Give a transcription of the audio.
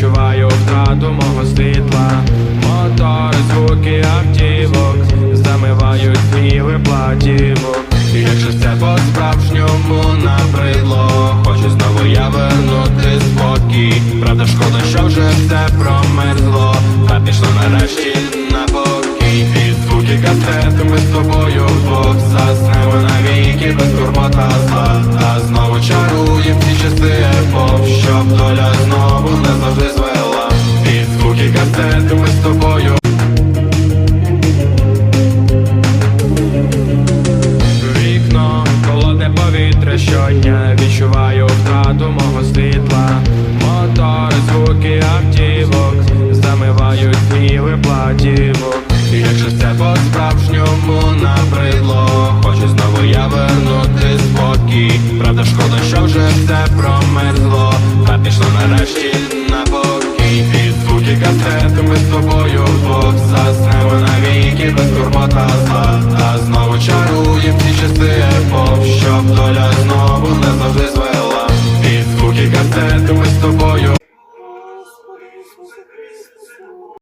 відчуваю втрату мого світла, мотори, звуки автівок, замивають гніви платівок. І якщо все по-справжньому набридло, хочу знову я вернути спокій. Правда, шкода, що вже все промерзло, та пішло нарешті на покій. І звуки касети ми з тобою вдвох заснемо навіки без турбота. Я відчуваю втрату мого світла, мотор, звуки автівок, замивають гніви платівок. І якщо це по-справжньому набридло, хочу знову я вернути спокій. Правда, шкода, що вже все промерзло, та пішло нарешті на покій. І звуки касети ми з тобою вдвох заснемо навіки без турбота зла. Та знову чаруєм ці часи епох, щоб до мене, то ми з тобою.